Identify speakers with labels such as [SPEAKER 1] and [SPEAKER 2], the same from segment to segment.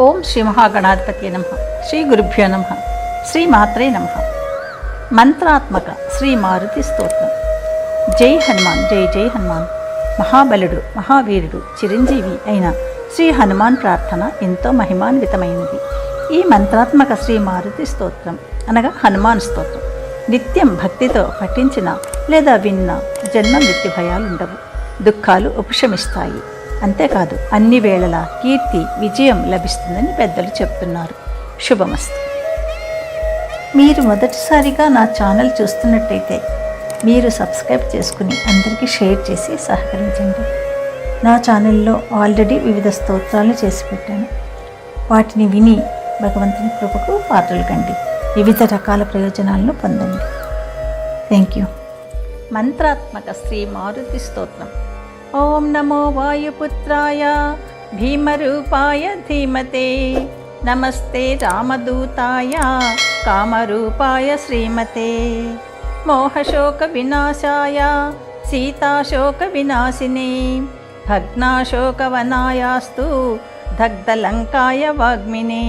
[SPEAKER 1] ఓం శ్రీ మహాగణాధిపతి నమ. శ్రీ గురుభ్యో నమ. శ్రీ మాత్రే నమ. మంత్రాత్మక శ్రీ మారుతి స్తోత్రం. జై హనుమాన్ జై జై హనుమాన్. మహాబలుడు మహావీరుడు చిరంజీవి అయిన శ్రీ హనుమాన్ ప్రార్థన ఎంతో మహిమాన్వితమైనది. ఈ మంత్రాత్మక శ్రీ మారుతి స్తోత్రం అనగా హనుమాన్ స్తోత్రం. నిత్యం భక్తితో పఠించిన లేదా విన్న జన్మ మృత్యు భయాలుండవు దుఃఖాలు ఉపశమిస్తాయి. అంతేకాదు అన్ని వేళలా కీర్తి విజయం లభిస్తుందని పెద్దలు చెప్తున్నారు. శుభమస్తు. మీరు మొదటిసారిగా నా ఛానల్ చూస్తున్నట్టయితే మీరు సబ్స్క్రైబ్ చేసుకుని అందరికీ షేర్ చేసి సహకరించండి. నా ఛానల్లో ఆల్రెడీ వివిధ స్తోత్రాలు చేసి పెట్టాను. వాటిని విని భగవంతుని కృపకు పాత్రలు కండి. వివిధ రకాల ప్రయోజనాలను పొందండి. Thank you. మంత్రాత్మక శ్రీ మారుతి స్తోత్రం. ॐ नमो वायुपुत्राय भीमरूपाय धीमते। नमस्ते रामदूताय कामरूपाय श्रीमते। मोहशोकविनाशाय सीताशोकविनाशिने भग्नाशोकवनायास्तु दग्धलङ्काय वाग्मिने।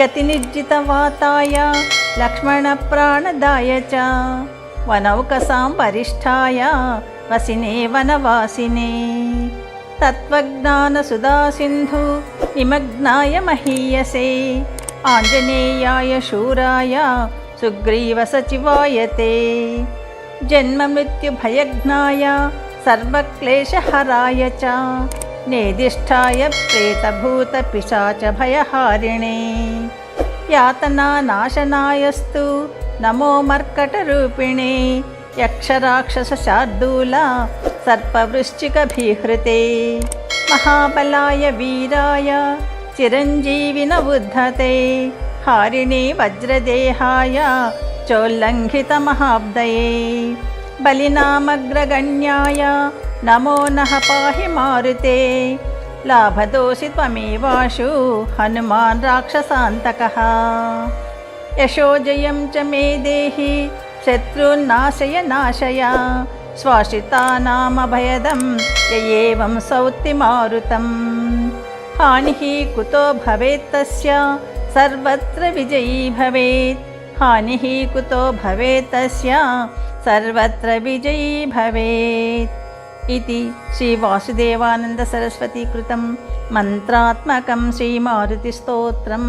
[SPEAKER 1] गतिनिर्जितवाताय लक्ष्मणप्राणदाय च वनौकसां वरिष्ठाय వసినే వనవాసినే. తత్వజ్ఞానసుధాసింధు నిమగ్నాయ మహీయసే. ఆంజనేయాయ శూరాయ సుగ్రీవసచివాయ తే జన్మమృత్యుభయజ్ఞాయ సర్వక్లేశహరాయ చ. నేదిష్టాయ ప్రేతభూతపిశాచభయహారిణే యాతనానాశనాయస్తు నమో మర్కటరూపిణే. యక్షరాక్షసశార్దూల సర్పవృశ్చికభీహృతే మహాబలాయ వీరాయ చిరంజీవిన ఉద్ధతే హారిణే వజ్రదేహాయ చోల్లంఘితమహాబ్దయే బలినామగ్రగణ్యాయ నమో నః పాహి మారుతే లాభదోషి త్వమేవాషు హనుమాన్ రాక్షసాంతకः. యశోజయం చ మే దేహి शत्रून्नाशय नाशय श्वासितानामभयदं य एवं सौक्तिमारुतं हानिः कुतो भवेत् तस्य सर्वत्र विजयी भवेत्। हानिः कुतो भवेत् तस्य सर्वत्र विजयी भवेत्। इति श्रीवासुदेवानन्दसरस्वतीकृतं मन्त्रात्मकं श्रीमारुतिस्तोत्रम्।